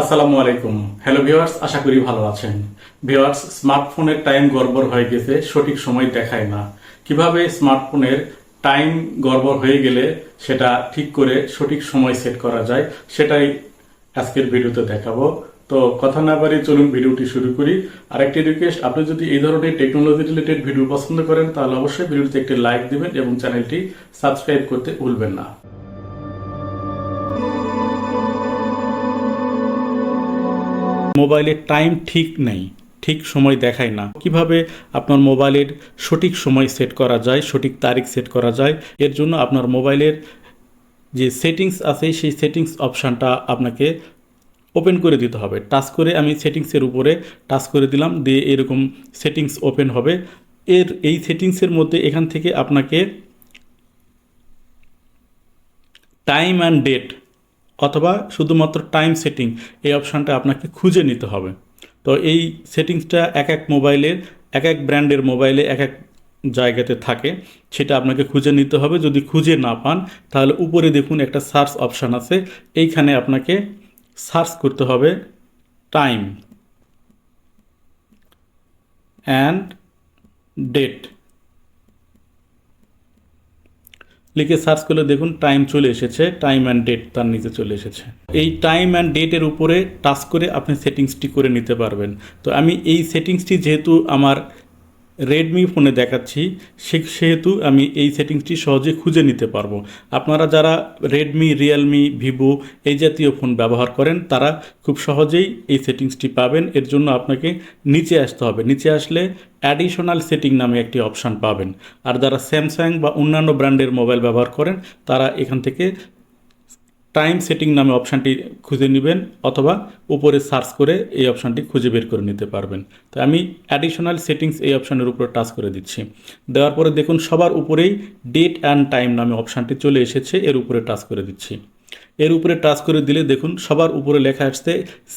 আসসালামু আলাইকুম। Hello viewers আশা করি ভালো আছেন। ভিউয়ার্স স্মার্টফোনের টাইম গড়বড় হয়ে গেছে, সঠিক সময় দেখায় না। কীভাবে স্মার্টফোনের টাইম গড়বড় হয়ে গেলে সেটা ঠিক করে সঠিক সময় সেট করা যায়, সেটাই আজকের ভিডিওতে দেখাবো। তো কথা না বাড়ি চলুন ভিডিওটি শুরু করি। আর একটি রিকোয়েস্ট আপনি যদি এই ধরনের টেকনোলজি রিলেটেড ভিডিও পছন্দ করেন, তাহলে অবশ্যই ভিডিওতে একটি লাইক দিবেন এবং চ্যানেলটি সাবস্ক্রাইব করতে ভুলবেন না। মোবাইলের টাইম ঠিক নেই, ঠিক সময় দেখায় না। কীভাবে আপনার মোবাইলের সঠিক সময় সেট করা যায়, সঠিক তারিখ সেট করা যায়, এর জন্য আপনার মোবাইলের যে সেটিংস আছে, সেই সেটিংস অপশানটা আপনাকে ওপেন করে দিতে হবে। টাচ করে আমি সেটিংসের উপরে টাচ করে দিলাম, দিয়ে এরকম সেটিংস ওপেন হবে। এর, এই সেটিংসের মধ্যে এখান থেকে আপনাকে টাইম অ্যান্ড ডেট অথবা শুধুমাত্র টাইম সেটিং এই অপশানটা আপনাকে খুঁজে নিতে হবে। তো এই সেটিংসটা এক এক মোবাইলের এক এক ব্র্যান্ডের মোবাইলে এক এক জায়গাতে থাকে। সেটা আপনাকে খুঁজে নিতে হবে। যদি খুঁজে না পান, তাহলে উপরে দেখুন একটা সার্চ অপশান আছে। এইখানে আপনাকে সার্চ করতে হবে টাইম অ্যান্ড ডেট লিখে সার্চ করলে দেখুন টাইম চলে এসেছে টাইম অ্যান্ড ডেট তার নিচে চলে এসেছে। এই টাইম অ্যান্ড ডেটের উপরে টাচ করে আপনি সেটিংসটি করে নিতে পারবেন। তো আমি এই সেটিংসটি যেহেতু আমার রেডমি ফোনে দেখাচ্ছি। সে, সেহেতু আমি এই সেটিংসটি সহজে খুঁজে নিতে পারব। আপনারা যারা রেডমি রিয়েলমি ভিভো এই জাতীয় ফোন ব্যবহার করেন, তারা খুব সহজেই এই সেটিংসটি পাবেন। এর জন্য আপনাকে নিচে আসতে হবে। নিচে আসলে অ্যাডিশনাল সেটিং নামে একটি অপশান পাবেন। আর যারা স্যামসাং বা অন্যান্য ব্র্যান্ডের মোবাইল ব্যবহার করেন, তারা এখান থেকে টাইম সেটিং নামে অপশানটি খুঁজে নেবেন অথবা উপরে সার্চ করে এই অপশানটি খুঁজে বের করে নিতে পারবেন। তো আমি অ্যাডিশনাল সেটিংস এই অপশানের উপরে টাচ করে দিচ্ছি। দেওয়ার পরে দেখুন সবার উপরেই ডেট অ্যান্ড টাইম নামে অপশানটি চলে এসেছে, এর উপরে টাচ করে দিচ্ছি। এর উপরে টাচ করে দিলে দেখুন সবার উপরে লেখা আসছে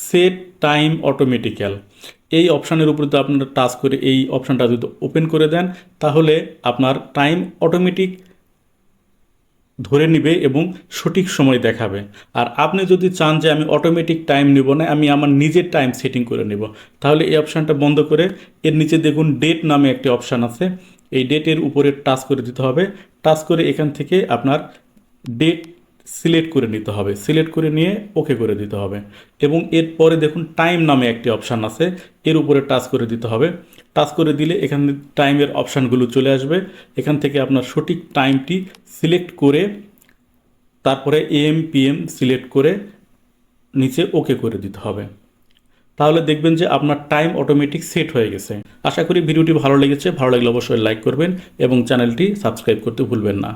সেট টাইম অটোমেটিক্যাল এই অপশানের উপরে তো আপনারা টাচ করে এই অপশানটা যদি ওপেন করে দেন, তাহলে আপনার টাইম অটোমেটিক ধরে নিবে এবং সঠিক সময় দেখাবে। আর আপনি যদি চান যে আমি অটোমেটিক টাইম নেব না, আমি আমার নিজের টাইম সেটিং করে নেব, তাহলে এই অপশানটা বন্ধ করে এর নিচে দেখুন ডেট নামে একটি অপশান আছে। এই ডেটের উপরে টাচ করে দিতে হবে। টাচ করে এখান থেকে আপনার ডেট সিলেক্ট করে নিতে হবে। সিলেক্ট করে নিয়ে ওকে করে দিতে হবে। এবং এরপরে দেখুন টাইম নামে একটি অপশান আছে, এর উপরে টাচ করে দিতে হবে। টাচ করে দিলে এখান টাইমের অপশানগুলো চলে আসবে। এখান থেকে আপনার সঠিক টাইমটি সিলেক্ট করে, তারপরে এম পিএম সিলেক্ট করে নিচে ওকে করে দিতে হবে। তাহলে দেখবেন যে আপনার টাইম অটোমেটিক সেট হয়ে গেছে। আশা করি ভিডিওটি ভালো লেগেছে। ভালো লাগলে অবশ্যই লাইক করবেন এবং চ্যানেলটি সাবস্ক্রাইব করতে ভুলবেন না।